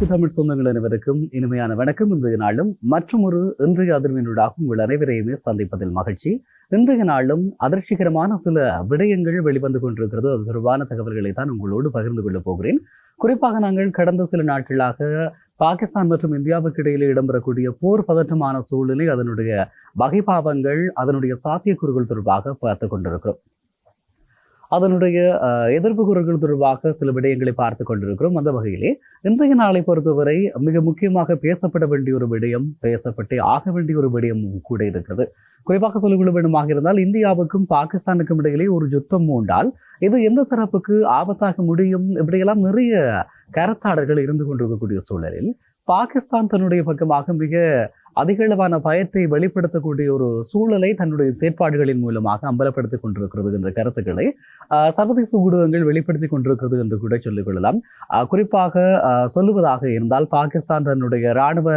அனைத்து தமிழ் சொந்தங்கள் அனைவருக்கும் இனிமையான வணக்கம். இன்றைய நாளும் மற்றும் ஒரு இன்றைய அதிர்வினூடாக உங்கள் அனைவரையுமே சந்திப்பதில் மகிழ்ச்சி. இன்றைய நாளும் அதிர்ச்சிகரமான சில விடயங்கள் வெளிவந்து கொண்டிருக்கிறது. அது தொடர்பான தகவல்களை தான் உங்களோடு பகிர்ந்து கொள்ளப் போகிறேன். குறிப்பாக நாங்கள் கடந்த சில நாட்களாக பாகிஸ்தான் மற்றும் இந்தியாவுக்கு இடையிலே இடம்பெறக்கூடிய போர் பதற்றமான சூழ்நிலை அதனுடைய வகைபாவங்கள் அதனுடைய சாத்தியக்கூறுகள் தொடர்பாக பார்த்து கொண்டிருக்கிறோம். அதனுடைய எதிர்ப்பு குரல்கள் தொடர்பாக சில விடயங்களை பார்த்து கொண்டிருக்கிறோம். அந்த வகையிலே இன்றைய நாளை பொறுத்தவரை மிக முக்கியமாக பேசப்பட வேண்டிய ஒரு விடயம் பேசப்பட்டே ஆக வேண்டிய ஒரு விடயம் கூட இருக்கிறது. குறிப்பாக சொல்லிக்கொள்ள வேண்டுமாக இருந்தால் இந்தியாவுக்கும் பாகிஸ்தானுக்கும் இடையிலே ஒரு யுத்தம் மூண்டால் இது எந்த தரப்புக்கு ஆபத்தாக முடியும் இப்படியெல்லாம் நிறைய கருத்தாடல்கள் இருந்து கொண்டிருக்கக்கூடிய சூழலில் பாகிஸ்தான் தன்னுடைய பக்கமாக மிக அதிகளவான பயத்தை வெளிப்படுத்தக்கூடிய ஒரு சூழலை தன்னுடைய செயற்பாடுகளின் மூலமாக அம்பலப்படுத்திக் கொண்டிருக்கிறது என்ற கருத்துக்களை சர்வதேச ஊடகங்கள் வெளிப்படுத்திக் கொண்டிருக்கிறது என்று கூட சொல்லிக் கொள்ளலாம். குறிப்பாக சொல்லுவதாக இருந்தால் பாகிஸ்தான் தன்னுடைய இராணுவ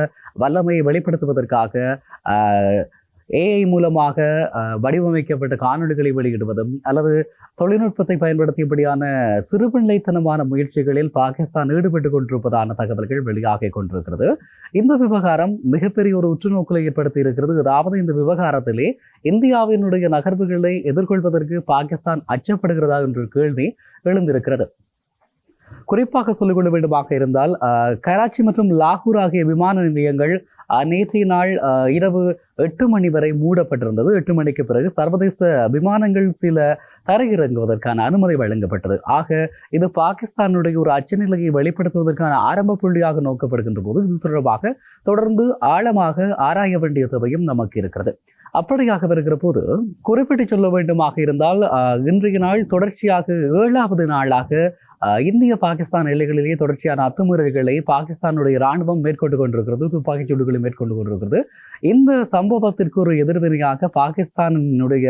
வல்லமையை வெளிப்படுத்துவதற்காக ஏஐ மூலமாக வடிவமைக்கப்பட்ட காணொளிகளை வெளியிடுவதும் அல்லது தொழில்நுட்பத்தை பயன்படுத்தியபடியான சிறுபிள்ளைத்தனமான முயற்சிகளில் பாகிஸ்தான் ஈடுபட்டு கொண்டிருப்பதான தகவல்கள் வெளியாக கொண்டிருக்கிறது. இந்த விவகாரம் மிகப்பெரிய ஒரு உற்றுநோக்கலை ஏற்படுத்தி இருக்கிறது. அதாவது இந்த விவகாரத்திலே இந்தியாவினுடைய நகர்வுகளை எதிர்கொள்வதற்கு பாகிஸ்தான் அச்சப்படுகிறதா என்ற கேள்வி எழுந்திருக்கிறது. குறிப்பாக சொல்லிக்கொள்ள வேண்டுமாக இருந்தால் ஆஹ், கராச்சி மற்றும் லாகூர் ஆகிய விமான நிலையங்கள் நேற்றைய நாள் இரவு எட்டு மணி வரை மூடப்பட்டிருந்தது. எட்டு மணிக்கு பிறகு சர்வதேச விமானங்கள் சில தரையிறங்குவதற்கான அனுமதி வழங்கப்பட்டது. ஆக இது பாகிஸ்தானுடைய ஒரு அச்சநிலையை வெளிப்படுத்துவதற்கான ஆரம்ப புள்ளியாக நோக்கப்படுகின்ற போது இது தொடர்பாக தொடர்ந்து ஆழமாக ஆராய வேண்டிய தேவையும் நமக்கு இருக்கிறது. அப்படியாக வருகிற போது குறிப்பிட்டு சொல்ல வேண்டுமாக இருந்தால் இன்றைய நாள் தொடர்ச்சியாக ஏழாவது நாளாக இந்திய பாகிஸ்தான் எல்லைகளிலேயே தொடர்ச்சியான அத்துமீறல்களை பாகிஸ்தானுடைய ராணுவம் மேற்கொண்டு கொண்டிருக்கிறது துப்பாக்கிச் சூடுகளை மேற்கொண்டு கொண்டிருக்கிறது. இந்த சம்பவத்திற்கு ஒரு எதிர்வினையாக பாகிஸ்தானினுடைய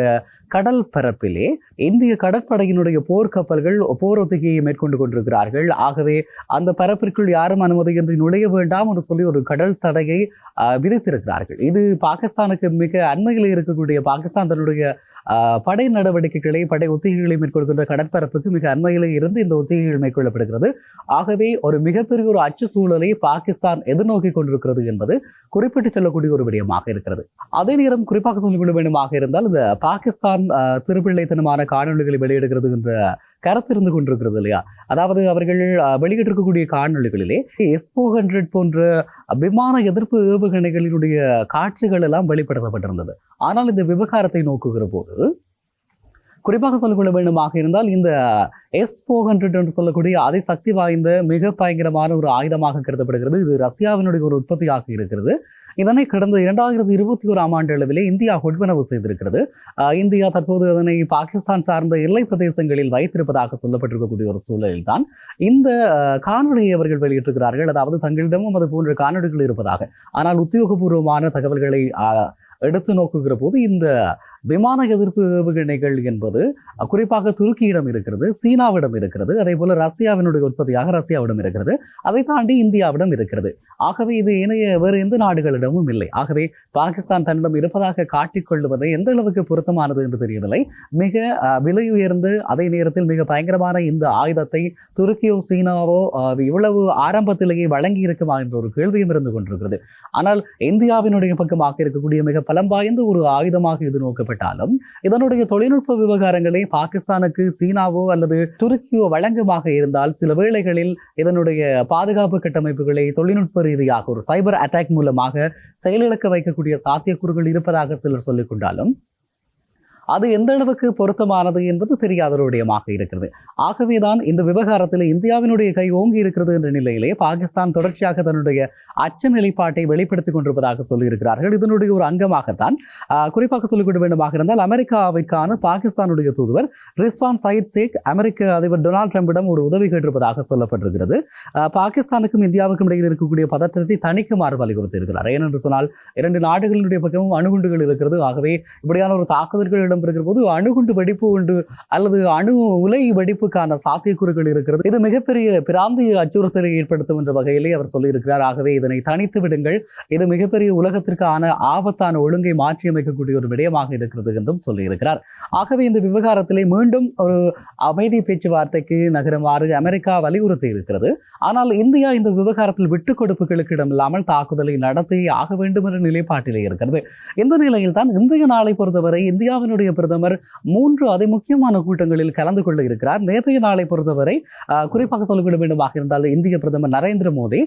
கடல் பரப்பிலே இந்திய கடற்படையினுடைய போர்க்கப்பல்கள் போர் ஒத்திகையை மேற்கொண்டு கொண்டிருக்கிறார்கள். ஆகவே அந்த பரப்பிற்குள் யாரும் அனுமதியின்றி நுழைய வேண்டாம் என்று சொல்லி ஒரு கடல் தடையை விதித்திருக்கிறார்கள். இது பாகிஸ்தானுக்கு மிக அண்மையில் இருக்கக்கூடிய பாகிஸ்தான் தன்னுடைய படை நடவடிக்கைகளை படை ஒத்திகைகளை மேற்கொள்கின்ற கடற்பரப்புக்கு மிக அண்மையில் இருந்து இந்த ஒத்திகைகள் மேற்கொள்ளப்படுகிறது. ஆகவே ஒரு மிகப்பெரிய ஒரு அச்சு சூழலை பாகிஸ்தான் எதிர்நோக்கி கொண்டிருக்கிறது என்பது குறிப்பிட்டு சொல்லக்கூடிய ஒரு விடயமாக இருக்கிறது. அதே நேரம் குறிப்பாக சொல்லிக்கொள்ள வேண்டுமாக இருந்தால் இந்த பாகிஸ்தான் சிறுபிள்ளைத்தனமான காணொளிகளை வெளியிடுகிறது என்ற கருத்து இருந்து கொண்டிருக்கிறது இல்லையா? அதாவது அவர்கள் வெளியிட்டிருக்கக்கூடிய காணொளிகளிலே எஸ் ஹண்ட்ரட் போன்ற விமான எதிர்ப்பு ஏவுகணைகளினுடைய காட்சிகள் எல்லாம் வெளிப்படுத்தப்பட்டிருந்தது. ஆனால் இந்த விவகாரத்தை நோக்குகிற போது குறிப்பாக சொல்லிக்கொள்ள வேண்டுமாக இருந்தால் இந்த எஸ் ஃபோர் ஹண்ட்ரட் என்று சொல்லக்கூடிய அதிசக்தி வாய்ந்த மிக பயங்கரமான ஒரு ஆயுதமாக கருதப்படுகிறது. இது ரஷ்யாவினுடைய ஒரு உற்பத்தியாக இருக்கிறது. இதனை கடந்த இரண்டாயிரத்தி இருபத்தி ஓராம் ஆண்டு அளவிலே இந்தியா கொள்வனவு செய்திருக்கிறது. இந்தியா தற்போது அதனை பாகிஸ்தான் சார்ந்த எல்லை பிரதேசங்களில் வைத்திருப்பதாக சொல்லப்பட்டிருக்கக்கூடிய ஒரு சூழலில் தான் இந்த காணொலியை காணொளியை அவர்கள் வெளியிட்டிருக்கிறார்கள். அதாவது தங்களிடமும் அது போன்ற காணொலிகள் இருப்பதாக. ஆனால் உத்தியோகபூர்வமான தகவல்களை எடுத்து நோக்குகிற போது இந்த விமான எதிர்ப்பு ஏவுகணைகள் என்பது குறிப்பாக துருக்கியிடம் இருக்கிறது சீனாவிடம் இருக்கிறது அதே போல ரஷ்யாவினுடைய உற்பத்தியாக ரஷ்யாவிடம் இருக்கிறது அதை தாண்டி இந்தியாவிடம் இருக்கிறது. ஆகவே இது இணைய வேறு எந்த நாடுகளிடமும் இல்லை. ஆகவே பாகிஸ்தான் தன்னிடம் இருப்பதாக காட்டிக்கொள்வதை எந்த அளவுக்கு பொருத்தமானது என்று தெரியவில்லை. மிக அஹ், விலை உயர்ந்து அதே நேரத்தில் மிக பயங்கரமான இந்த ஆயுதத்தை துருக்கியோ சீனாவோ இவ்வளவு ஆரம்பத்திலேயே வழங்கி இருக்குமா என்ற ஒரு கேள்வியும் இருந்து கொண்டிருக்கிறது. ஆனால் இந்தியாவினுடைய பக்கமாக இருக்கக்கூடிய மிக பலம் வாய்ந்த ஒரு ஆயுதமாக இது ஏற்பட்டாலும் இதனுடைய தொழில்நுட்ப விவகாரங்களை பாகிஸ்தானுக்கு சீனாவோ அல்லது துருக்கியோ வழங்குமாக இருந்தால் சில வேளைகளில் இதனுடைய பாதுகாப்பு கட்டமைப்புகளை தொழில்நுட்ப ரீதியாக ஒரு சைபர் அட்டாக் மூலமாக செயலிழக்க வைக்கக்கூடிய சாத்தியக்கூறுகள் இருப்பதாக சிலர் சொல்லிக் கொண்டாலும் அது எந்த அளவுக்கு பொருத்தமானது என்பது தெரியாத விடயமாக இருக்கிறது. ஆகவேதான் இந்த விவகாரத்தில் இந்தியாவினுடைய கை ஓங்கி இருக்கிறது என்ற நிலையிலே பாகிஸ்தான் தொடர்ச்சியாக தன்னுடைய அச்ச நிலைப்பாட்டை வெளிப்படுத்திக் கொண்டிருப்பதாக சொல்லியிருக்கிறார்கள். இதனுடைய ஒரு அங்கமாகத்தான் குறிப்பாக சொல்லிக்கொள்ள வேண்டுமாக இருந்தால் அமெரிக்காவிற்கான பாகிஸ்தானுடைய தூதுவர் ரிஸ்வான் சயித் சேக் அமெரிக்க அதிபர் டொனால்ட் ட்ரம்பிடம் ஒரு உதவி கேட்டிருப்பதாக சொல்லப்பட்டிருக்கிறது. பாகிஸ்தானுக்கும் இந்தியாவுக்கும் இடையில் இருக்கக்கூடிய பதற்றத்தை தணிக்குமாறு வலியுறுத்தி இருக்கிறார் ஏனென்று சொன்னால் இரண்டு நாடுகளினுடைய பக்கமும் அணுகுண்டுகள் இருக்கிறது. ஆகவே இப்படியான ஒரு தாக்குதல்களிடம் இடம்பெறும் இடம்பெறுகிற போது அணுகுண்டு வெடிப்பு உண்டு அல்லது அணு உலை வெடிப்புக்கான சாத்தியக்கூறுகள் இருக்கிறது. இது மிகப்பெரிய பிராந்திய அச்சுறுத்தலை ஏற்படுத்தும் என்ற வகையிலே அவர் சொல்லியிருக்கிறார். ஆகவே இதனை தனித்து விடுங்கள். இது மிகப்பெரிய உலகத்திற்கான ஆபத்தான ஒழுங்கை மாற்றியமைக்கக்கூடிய ஒரு விடயமாக இருக்கிறது என்றும் சொல்லியிருக்கிறார். ஆகவே இந்த விவகாரத்திலே மீண்டும் ஒரு அமைதி பேச்சுவார்த்தைக்கு நகருமாறு அமெரிக்கா வலியுறுத்தி இருக்கிறது. ஆனால் இந்தியா இந்த விவகாரத்தில் விட்டுக் கொடுப்புகளுக்கு இடமில்லாமல் தாக்குதலை நடத்தி ஆக வேண்டும் என்ற நிலைப்பாட்டிலே இருக்கிறது. இந்த நிலையில் தான் இந்திய நாளை பொறுத்தவரை இந்தியாவினுடைய பிரதமர் மூன்று அதிமுக்கியமான கூட்டங்களில் கலந்து கொள்ள இருக்கிறார். நேற்றைய நாளை பொறுத்தவரை குறிப்பாக சொல்லிவிட வேண்டுமாக இருந்தால் இந்திய பிரதமர் நரேந்திர மோடி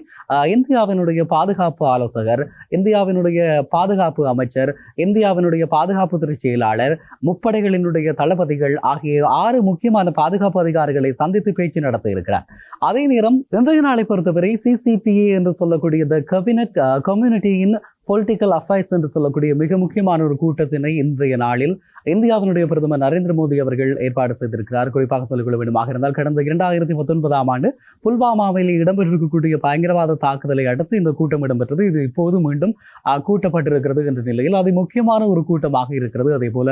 இந்தியாவினுடைய பாதுகாப்பு ஆலோசகர் இந்தியாவினுடைய பாதுகாப்பு அமைச்சர் இந்தியாவினுடைய பாதுகாப்புத்துறை செயலாளர் முப்படைகளினுடைய தளபதிகள் ஆகிய ஆறு முக்கியமான பாதுகாப்பு அதிகாரிகளை சந்தித்து பேச்சு நடத்த இருக்கிறார். அதே நேரம் இன்றைய நாளை பொறுத்தவரை சிசிபிஏ என்று சொல்லக்கூடிய த கபினட் கம்யூனிட்டியின் பொலிட்டிக்கல் அஃபேர்ஸ் என்று சொல்லக்கூடிய மிக முக்கியமான ஒரு கூட்டத்தினை இன்றைய நாளில் இந்தியாவினுடைய பிரதமர் நரேந்திர மோடி அவர்கள் ஏற்பாடு செய்திருக்கிறார். குறிப்பாக சொல்லிக்கொள்ள வேண்டுமாக இருந்தால் கடந்த இரண்டாயிரத்தி பத்தொன்பதாம் ஆண்டு புல்வாமாவில் இடம்பெற்றிருக்கக்கூடிய பயங்கரவாத தாக்குதலை அடுத்து இந்த கூட்டம் இடம்பெற்றது. இது இப்போது மீண்டும் ஆஹ், கூட்டப்பட்டிருக்கிறது என்ற நிலையில் அது முக்கியமான ஒரு கூட்டமாக இருக்கிறது. அதே போல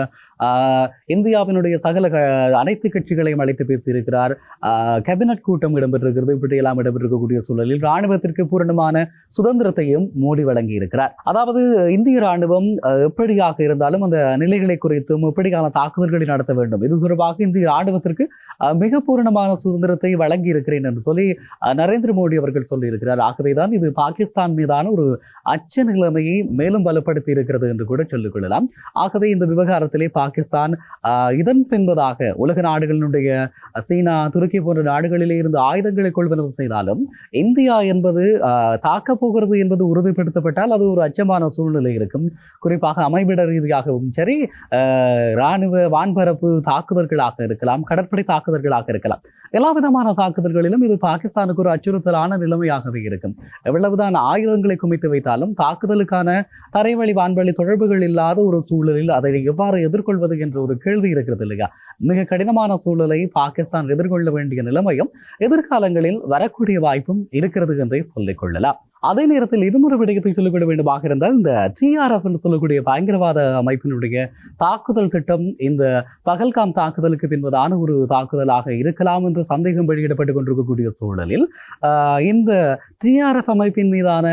இந்தியாவினுடைய சகல க- அனைத்து கட்சிகளையும் அழைத்து பேசியிருக்கிறார். ஆஹ், கேபினட் கூட்டம் இடம்பெற்றிருக்கிறது. இப்படியெல்லாம் இடம்பெற்றிருக்கக்கூடிய சூழலில் ராணுவத்திற்கு பூரணமான சுதந்திரத்தையும் மோடி வழங்கி இருக்கிறார் அதாவது இந்திய ராணுவம் அஹ், எப்படியாக இருந்தாலும் அந்த நிலைகளை குறித்தும் எப்படியான தாக்குதல்களை நடத்த வேண்டும்? இது தொடர்பாக இந்திய ராணுவத்திற்கு மிக பூரணமான சுதந்திரத்தை வழங்கி இருக்கிறேன் என்று சொல்லி நரேந்திர மோடி அவர்கள் சொல்லியிருக்கிறார். ஆகவேதான் இது பாகிஸ்தான் மீதான ஒரு அச்ச நிலைமையை மேலும் பலப்படுத்தி இருக்கிறது என்று கூட சொல்லிக்கொள்ளலாம் ஆகவே இந்த விவகாரத்திலே பாகிஸ்தான் இதன் பின்பதாக உலக நாடுகளினுடைய சீனா துருக்கி போன்ற நாடுகளிலே இருந்து ஆயுதங்களை கொள்வனவு செய்தாலும் இந்தியா என்பது தாக்கப் போகிறது என்பது உறுதிப்படுத்தப்பட்டால் அது ஒரு அச்சமான சூழ்நிலை இருக்கும். குறிப்பாக அமைவிட ரீதியாகவும் சரி இராணுவ வான்பரப்பு தாக்குதல்களாக இருக்கலாம் கடற்படை தாக்குதல்களாக இருக்கலாம். எல்லா விதமான தாக்குதல்களிலும் இது பாகிஸ்தானுக்கு ஒரு அச்சுறுத்தலான நிலைமையாகவே இருக்கும். எவ்வளவுதான் ஆயுதங்களை குமித்து வைத்தாலும் தாக்குதலுக்கான தரைவழி வான்வழி தொடர்புகள் இல்லாத ஒரு சூழலில் அதை எவ்வாறு எதிர்கொள்வது என்ற ஒரு கேள்வி இருக்கிறது இல்லையா? மிக கடினமான சூழலை பாகிஸ்தான் எதிர்கொள்ள வேண்டிய நிலைமையும் எதிர்காலங்களில் வரக்கூடிய வாய்ப்பும் இருக்கிறது என்றே சொல்லிக் கொள்ளலாம். அதே நேரத்தில் இருமுறை விடயத்தை சொல்லிவிட வேண்டுமாக இருந்தால் இந்த டிஆர்எஃப் என்று சொல்லக்கூடிய பயங்கரவாத அமைப்பினுடைய தாக்குதல் திட்டம் இந்த பகல்காம் தாக்குதலுக்கு பின்பதான ஒரு தாக்குதலாக இருக்கலாம் என்று சந்தேகம் வெளியிடப்பட்டு கொண்டிருக்கக்கூடிய சூழலில் இந்த டிஆர்எஃப் அமைப்பின் மீதான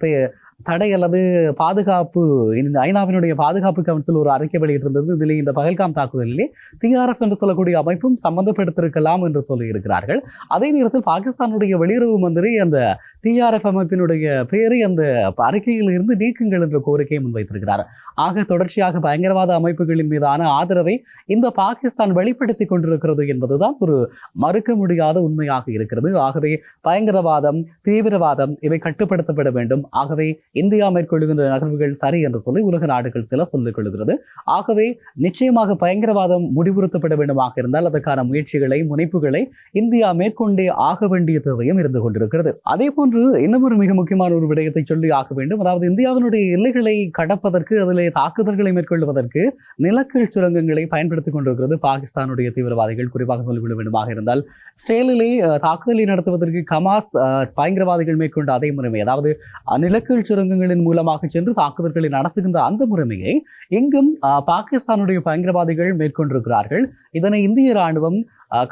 பே- தடை அல்லது பாதுகாப்பு இந்த ஐநாவினுடைய பாதுகாப்பு கவுன்சில் ஒரு அறிக்கை வெளியிட்டிருந்தது. இதில் இந்த பகல்காம் தாக்குதலிலே டிஆர்எஃப் என்று சொல்லக்கூடிய அமைப்பும் சம்பந்தப்படுத்திருக்கலாம் என்று சொல்லியிருக்கிறார்கள். அதே நேரத்தில் பாகிஸ்தானுடைய வெளியுறவு மந்திரி அந்த டிஆர்எஃப் அமைப்பினுடைய பேரை அந்த அறிக்கையில் இருந்து நீக்குங்கள் என்ற கோரிக்கையை முன்வைத்திருக்கிறார். ஆக தொடர்ச்சியாக பயங்கரவாத அமைப்புகளின் மீதான ஆதரவை இந்த பாகிஸ்தான் வெளிப்படுத்தி கொண்டிருக்கிறது என்பதுதான் ஒரு மறுக்க முடியாத உண்மையாக இருக்கிறது. ஆகவே பயங்கரவாதம் தீவிரவாதம் இவை கட்டுப்படுத்தப்பட வேண்டும். ஆகவே இந்தியா மேற்கொள்கின்ற நகர்வுகள் சரி என்று சொல்லி உலக நாடுகள் சில சொல்லிக் கொள்கிறது. ஆகவே நிச்சயமாக பயங்கரவாதம் முடிவுறுத்தப்பட வேண்டுமாக இருந்தால் அதற்கான முயற்சிகளை முனைப்புகளை இந்தியா மேற்கொண்டே ஆக வேண்டிய தேவையும் இருந்து கொண்டிருக்கிறது. அதே போன்று இன்னும் ஒரு மிக முக்கியமான ஒரு விடயத்தை சொல்லி ஆக வேண்டும். அதாவது இந்தியாவினுடைய எல்லைகளை கடப்பதற்கு அதிலே தாக்குதல்களை மேற்கொள்வதற்கு நிலக்கீழ் சுரங்கங்களை பயன்படுத்திக் கொண்டிருக்கிறது பாகிஸ்தானுடைய தீவிரவாதிகள். குறிப்பாக சொல்லிக்கொள்ள வேண்டுமாக இருந்தால் இஸ்ரேலிலே தாக்குதலை நடத்துவதற்கு கமாஸ் பயங்கரவாதிகள் மேற்கொண்ட அதே முறைமை. அதாவது அஹ், நிலக்கீழ் சுரங்கங்களின் மூலமாக சென்று தாக்குதல்களை நடத்துகின்ற அந்த முறைமையை எங்கும் பாகிஸ்தானுடைய பயங்கரவாதிகள் மேற்கொண்டிருக்கிறார்கள். இதனை இந்திய ராணுவம்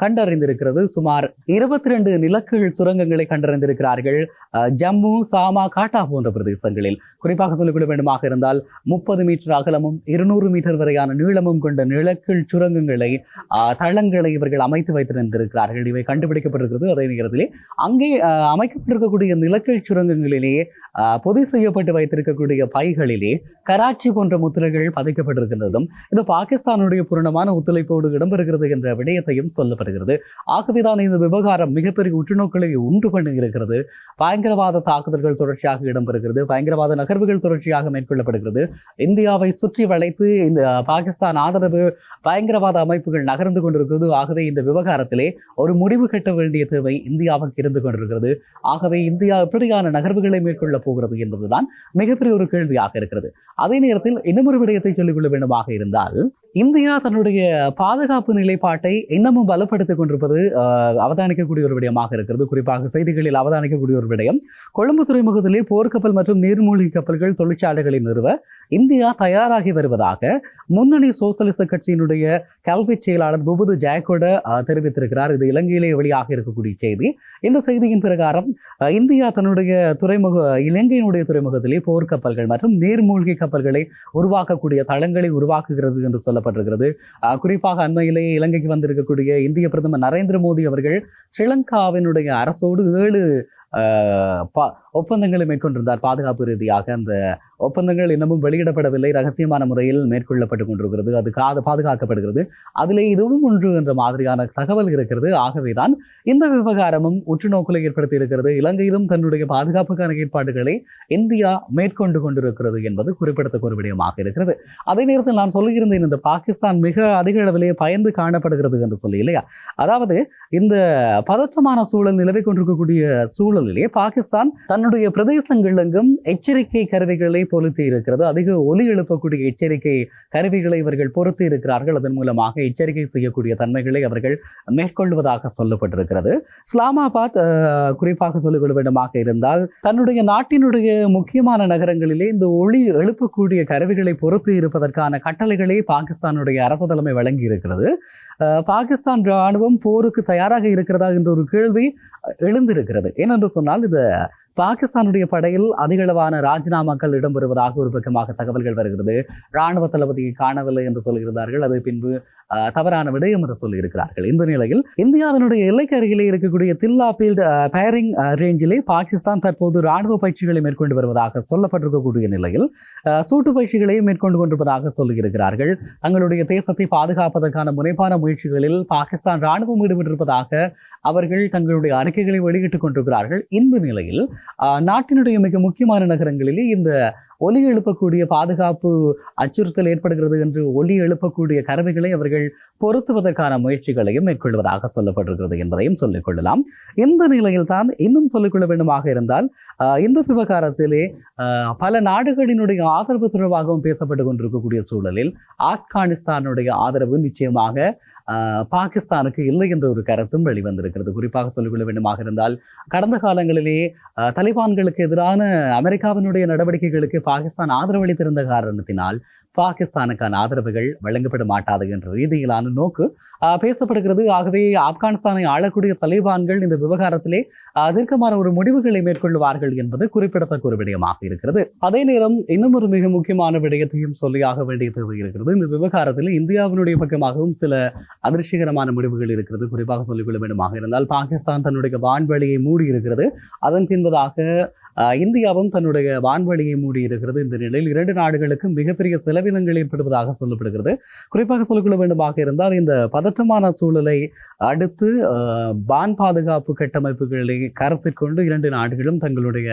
கண்டறிந்திருக்கிறது. சுமார் இருபத்தி ரெண்டு நிலக்கீழ் சுரங்கங்களை கண்டறிந்திருக்கிறார்கள். ஜம்மு சாமா காட்டா போன்ற பிரதேசங்களில். குறிப்பாக சொல்லிக்கொள்ள வேண்டுமாக இருந்தால் முப்பது மீட்டர் அகலமும் இருநூறு மீட்டர் வரையான நீளமும் கொண்ட நிலக்கீழ் சுரங்கங்களை தளங்களை இவர்கள் அமைத்து வைத்திருந்திருக்கிறார்கள். இவை கண்டுபிடிக்கப்பட்டிருக்கிறது. அதே நேரத்திலே அங்கே அமைக்கப்பட்டிருக்கக்கூடிய நிலக்கீழ் சுரங்கங்களிலேயே பொதி செய்யப்பட்டு வைத்திருக்கக்கூடிய பைகளிலே கராச்சி போன்ற முத்திரைகள் பதிக்கப்பட்டிருக்கின்றதும் இது பாகிஸ்தானுடைய பூரணமான ஒத்துழைப்போடு இடம்பெறுகிறது என்ற விடயத்தையும் சொல்லப்படுகிறது ஆகவேதான் இந்த விவகாரம் மிகப்பெரிய உற்றுநோக்களை உண்டு பண்ணி பயங்கரவாத தாக்குதல்கள் தொடர்ச்சியாக இடம்பெறுகிறது. பயங்கரவாத நகர்வுகள் தொடர்ச்சியாக மேற்கொள்ளப்படுகிறது. இந்தியாவை சுற்றி வளைத்து இந்த பாகிஸ்தான் ஆதரவு பயங்கரவாத அமைப்புகள் நகர்ந்து கொண்டிருக்கிறது. ஆகவே இந்த விவகாரத்திலே ஒரு முடிவு கட்ட வேண்டிய தேவை இந்தியாவுக்கு இருந்து கொண்டிருக்கிறது. ஆகவே இந்தியா எப்படியான நகர்வுகளை மேற்கொள்ளப் போகிறது என்பதுதான் மிகப்பெரிய ஒரு கேள்வியாக இருக்கிறது. அதே நேரத்தில் இன்னும் ஒரு விடயத்தை சொல்லிக்கொள்ள வேண்டுமாக இருந்தால் இந்தியா தன்னுடைய பாதுகாப்பு நிலைப்பாட்டை இன்னமும் வலுப்படுத்திக் கொண்டிருப்பது அவதானிக்கக்கூடிய ஒரு விடயமாக இருக்கிறது. குறிப்பாக செய்திகளில் அவதானிக்கக்கூடிய ஒரு விடயம். கொழும்பு துறைமுகத்திலே போர்க்கப்பல் மற்றும் நீர்மூழ்கி கப்பல்கள் தொழிற்சாலைகளை நிறுவ இந்தியா தயாராகி வருவதாக முன்னணி சோசலிச கட்சியினுடைய கல்வி செயலாளர் புபுது ஜெயக்கொட தெரிவித்திருக்கிறார். இது இலங்கையிலே வெளியாக இருக்கக்கூடிய செய்தி. இந்த செய்தியின் பிரகாரம் இந்தியா தன்னுடைய துறைமுக இலங்கையினுடைய துறைமுகத்திலே போர்க்கப்பல்கள் மற்றும் நீர்மூழ்கி கப்பல்களை உருவாக்கக்கூடிய தளங்களை உருவாக்குகிறது என்று சொல்லப்பட்டிருக்கிறது. குறிப்பாக அண்மையிலேயே இலங்கைக்கு வந்திருக்கக்கூடிய இந்திய பிரதமர் நரேந்திர மோடி அவர்கள் ஸ்ரீலங்காவினுடைய அரசோடு ஏழு ஒப்பந்தங்களை மேற்கொண்டிருந்தார். பாதுகாப்பு ரீதியாக அந்த ஒப்பந்தங்கள் இன்னமும் வெளியிடப்படவில்லை. ரகசியமான முறையில் மேற்கொள்ளப்பட்டு கொண்டிருக்கிறது. அது காது பாதுகாக்கப்படுகிறது. அதிலே இதுவும் ஒன்று என்ற மாதிரியான தகவல் இருக்கிறது. ஆகவேதான் இந்த விவகாரமும் உற்றுநோக்கலை ஏற்படுத்தி இருக்கிறது. இலங்கையிலும் தன்னுடைய பாதுகாப்புக்கான ஏற்பாடுகளை இந்தியா மேற்கொண்டு கொண்டிருக்கிறது என்பது குறிப்பிடத்தக்க ஒரு விடயமாக இருக்கிறது. அதே நேரத்தில் நான் சொல்லியிருந்தேன் இந்த பாகிஸ்தான் மிக அதிக அளவிலே பயந்து காணப்படுகிறது என்று சொல்லி இல்லையா? அதாவது இந்த பதற்றமான சூழல் நிலவை கொண்டிருக்கக்கூடிய சூழலிலே பாகிஸ்தான் தன்னுடைய பிரதேசங்கள் எங்கும் எச்சரிக்கை கருவிகளை பொருத்தி இருக்கிறது. அதிக ஒலி எழுப்பக்கூடிய எச்சரிக்கை கருவிகளை இவர்கள் பொருத்தி இருக்கிறார்கள். அதன் மூலமாக எச்சரிக்கை செய்யக்கூடிய தன்மைகளை அவர்கள் மேற்கொள்வதாக சொல்லப்பட்டிருக்கிறது. இஸ்லாமாபாத் குறிப்பாக சொல்லிக்கொள்ள வேண்டுமாக இருந்தால் தன்னுடைய நாட்டினுடைய முக்கியமான நகரங்களிலே இந்த ஒளி எழுப்பக்கூடிய கருவிகளை பொறுத்து இருப்பதற்கான கட்டளைகளை பாகிஸ்தானுடைய அரசு தலைமை வழங்கி இருக்கிறது. பாகிஸ்தான் ராணுவம் போருக்கு தயாராக இருக்கிறதா என்ற ஒரு கேள்வி எழுந்திருக்கிறது. ஏனென்று சொன்னால் இது பாகிஸ்தானுடைய படையில் அதிகளவான ராஜினாமாக்கள் இடம்பெறுவதாக ஒரு பக்கமாக தகவல்கள் வருகிறது. ராணுவ தளபதியை காணவில்லை என்று சொல்கிறார்கள். அது பின்பு தவறான விடயம் என்று சொல்லியிருக்கிறார்கள். இந்த நிலையில் இந்தியாவினுடைய எல்லைக்கு அருகிலே இருக்கக்கூடிய தில்லா பீல்ட் பயரிங் ரேஞ்சிலே பாகிஸ்தான் தற்போது ராணுவ பயிற்சிகளை மேற்கொண்டு வருவதாக சொல்லப்பட்டிருக்கக்கூடிய நிலையில் அஹ், சூட்டு பயிற்சிகளையும் மேற்கொண்டு கொண்டிருப்பதாக சொல்லியிருக்கிறார்கள் தங்களுடைய தேசத்தை பாதுகாப்பதற்கான முனைப்பான முயற்சிகளில் பாகிஸ்தான் ராணுவம் ஈடுபட்டிருப்பதாக அவர்கள் தங்களுடைய அறிக்கைகளை வெளியிட்டுக் கொண்டிருக்கிறார்கள். இந்த நிலையில் நாட்டினுடைய மிக முக்கியமான நகரங்களிலே இந்த ஒலி எழுப்பக்கூடிய பாதுகாப்பு அச்சுறுத்தல் ஏற்படுகிறது என்று ஒலி எழுப்பக்கூடிய கருவிகளை அவர்கள் பொருத்துவதற்கான முயற்சிகளையும் மேற்கொள்வதாக சொல்லப்பட்டிருக்கிறது என்பதையும் சொல்லிக் கொள்ளலாம். இந்த நிலையில் தான் இன்னும் சொல்லிக்கொள்ள வேண்டுமாக இருந்தால் அஹ், இந்த விவகாரத்திலே பல நாடுகளினுடைய ஆதரவு தொடர்பாகவும் பேசப்பட்டு கொண்டிருக்கக்கூடிய சூழலில் ஆப்கானிஸ்தானுடைய ஆதரவு நிச்சயமாக பாகிஸ்தானுக்கு இல்லை என்ற ஒரு கருத்தும் வெளிவந்திருக்கிறது. குறிப்பாக சொல்லிக்கொள்ள வேண்டுமாக இருந்தால் கடந்த காலங்களிலே தலிபான்களுக்கு எதிரான அமெரிக்காவினுடைய நடவடிக்கைகளுக்கு பாகிஸ்தான் ஆதரவளித்திருந்த காரணத்தினால் பாகிஸ்தானுக்கான ஆதரவுகள் வழங்கப்பட மாட்டாது என்ற ரீதியிலான நோக்கு பேசப்படுகிறது. ஆகவே ஆப்கானிஸ்தானை ஆளக்கூடிய தலிபான்கள் இந்த விவகாரத்திலே தீர்க்கமான ஒரு முடிவுகளை மேற்கொள்வார்கள் என்பது குறிப்பிடத்தக்க ஒரு விடயமாக இருக்கிறது. அதே நேரம் இன்னும் ஒரு மிக முக்கியமான விடயத்தையும் சொல்லியாக வேண்டிய தேவை இருக்கிறது. இந்த விவகாரத்தில் இந்தியாவினுடைய பக்கமாகவும் சில அதிர்ச்சிகரமான முடிவுகள் இருக்கிறது. குறிப்பாக சொல்லிக்கொள்ள வேண்டுமாக இருந்தால் பாகிஸ்தான் தன்னுடைய வான்வெளியை மூடி இருக்கிறது அதன் பின்பதாக இந்தியாவும் தன்னுடைய வான்வழியை மூடி இருக்கிறது. இந்த நிலையில் இரண்டு நாடுகளுக்கும் மிகப்பெரிய செலவினங்கள் ஏற்படுவதாக சொல்லப்படுகிறது. குறிப்பாக சொல்லிக்கொள்ள வேண்டுமாக இருந்தால் இந்த பதற்றமான சூழலை அடுத்து வான் பாதுகாப்பு கட்டமைப்புகளை கருத்தில் கொண்டு இரண்டு நாடுகளும் தங்களுடைய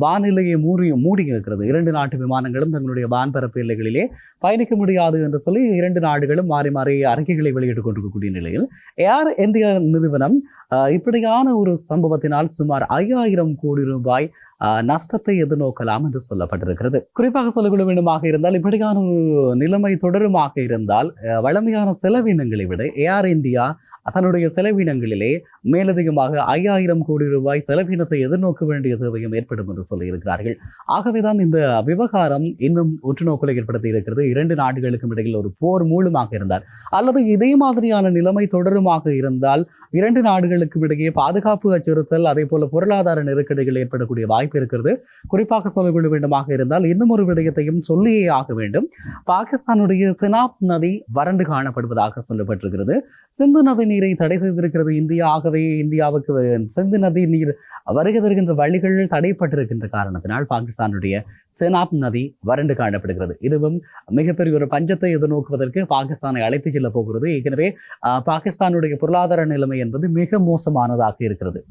வானிலையை மூடி மூடி இருக்கிறது இரண்டு நாட்டு விமானங்களும் தங்களுடைய வான்பரப்பு எல்லைகளிலே பயணிக்க முடியாது என்று சொல்லி இரண்டு நாடுகளும் மாறி மாறி அறிக்கைகளை வெளியிட்டுக் கொண்டிருக்கக்கூடிய நிலையில் ஏர் இந்தியா நிறுவனம் அஹ், இப்படியான ஒரு சம்பவத்தினால் சுமார் ஐயாயிரம் கோடி ரூபாய் அஹ், நஷ்டத்தை எதிர்நோக்கலாம் என்று சொல்லப்பட்டிருக்கிறது. குறிப்பாக சொல்லிக்கொள்ள வேண்டுமாக இருந்தால் இப்படியான ஒரு நிலைமை தொடருமாக இருந்தால் அஹ், வழமையான செலவினங்களை விட ஏர் இந்தியா தன்னுடைய செலவினங்களிலே மேலதிகமாக ஐயாயிரம் கோடி ரூபாய் செலவினத்தை எதிர்நோக்க வேண்டிய தேவையும் ஏற்படும் என்று சொல்லியிருக்கிறார்கள். ஆகவேதான் இந்த விவகாரம் இன்னும் உற்றுநோக்கலை ஏற்படுத்தி இருக்கிறது. இரண்டு நாடுகளுக்கும் இடையில் ஒரு போர் மூலமாக இருந்தார். அல்லது இதே மாதிரியான நிலைமை தொடருமாக இருந்தால் இரண்டு நாடுகளுக்கும் இடையே பாதுகாப்பு அச்சுறுத்தல் அதே போல பொருளாதார நெருக்கடிகள் ஏற்படக்கூடிய வாய்ப்பு இருக்கிறது. குறிப்பாக சொல்லிக்கொள்ள வேண்டுமாக இருந்தால் இன்னும் ஒரு விடயத்தையும் சொல்லியே ஆக வேண்டும். பாகிஸ்தானுடைய சினாப் நதி வறண்டு காணப்படுவதாக சொல்லப்பட்டிருக்கிறது. சிந்து நதி நீரை தடை செய்திருக்கிறது இந்தியா. ஆகவே இந்தியாவுக்கு சிந்து நதி நீர் வருகை தருகின்ற வழிகள் தடைப்பட்டிருக்கின்ற காரணத்தினால் பாகிஸ்தானுடைய செனாப் நதி வறண்டு காணப்படுகிறது. இதுவும் மிகப்பெரிய ஒரு பஞ்சத்தை எதிர்நோக்குவதற்கு பாகிஸ்தானை அழைத்து செல்ல போகிறது. ஏற்கனவே பாகிஸ்தானுடைய பொருளாதார நிலைமை என்பது மிக மோசமானதாக இருக்கிறது.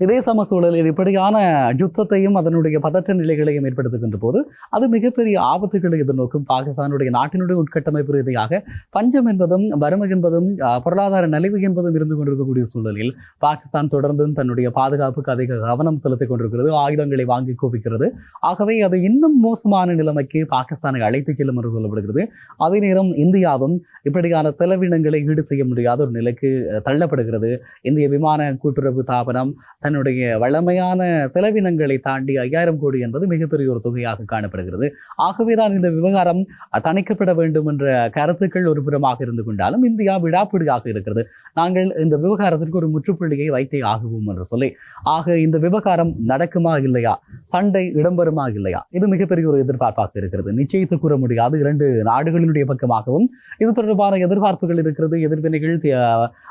இதே சம சூழலில் இப்படியான யுத்தத்தையும் அதனுடைய பதற்ற நிலைகளையும் ஏற்படுத்துகின்ற போது அது மிகப்பெரிய ஆபத்துகளை எதிர்நோக்கும் பாகிஸ்தானுடைய நாட்டினுடைய உட்கட்டமைப்பு ரீதியாக பஞ்சம் என்பதும் வறுமை என்பதும் பொருளாதார நலிவு என்பதும் இருந்து கொண்டிருக்கக்கூடிய சூழலில் பாகிஸ்தான் தொடர்ந்தும் தன்னுடைய பாதுகாப்புக்கு அதிக கவனம் செலுத்திக் கொண்டிருக்கிறது ஆயுதங்களை வாங்கி குவிக்கிறது ஆகவே அது இன்னும் மோசமான நிலைமைக்கு பாகிஸ்தானை அழைத்துச் செல்லும் என்று சொல்லப்படுகிறது. அதே நேரம் இந்தியாவும் இப்படியான செலவினங்களை ஈடு செய்ய முடியாத ஒரு நிலைக்கு தள்ளப்படுகிறது. இந்திய விமான கூட்டுறவு தாபனம் தன்னுடைய வளமையான செலவினங்களை தாண்டி ஐயாயிரம் கோடி என்பது மிகப்பெரிய ஒரு தொகையாக காணப்படுகிறது. ஆகவேதான் இந்த விவகாரம் தணிக்கப்பட வேண்டும் என்ற கருத்துக்கள் ஒரு புறமாக இருந்து கொண்டாலும் இந்தியா விடாப்பிடியாக இருக்கிறது. நாங்கள் இந்த விவகாரத்திற்கு ஒரு முற்றுப்புள்ளியை வைத்தே ஆகுவோம் என்று சொல்லி. ஆக இந்த விவகாரம் நடக்குமா இல்லையா? சண்டை இடம்பெறுமா இல்லையா? இது மிகப்பெரிய ஒரு எதிர்பார்ப்பாக இருக்கிறது. நிச்சயித்து கூற முடியாது. இரண்டு நாடுகளினுடைய பக்கமாகவும் இது தொடர்பான எதிர்பார்ப்புகள் இருக்கிறது. எதிர்வினைகள்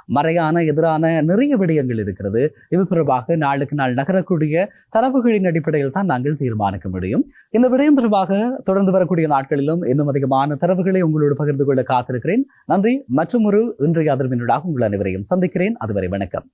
மறையான எதிரான நிறைய விடயங்கள் இருக்கிறது. இது தொடர்பாக தொடர்பாக நாளுக்கு நாள் நகரக்கூடிய தரவுகளின் அடிப்படையில் தான் நாங்கள் தீர்மானிக்க முடியும். இந்த விடயம் தொடர்பாக தொடர்ந்து வரக்கூடிய நாட்களிலும் இன்னும் அதிகமான தரவுகளை உங்களோடு பகிர்ந்து கொள்ள காத்திருக்கிறேன். நன்றி. மற்றும் ஒரு இன்றைய அதிர்வினூடாக உங்கள் அனைவரையும் சந்திக்கிறேன். அதுவரை வணக்கம்.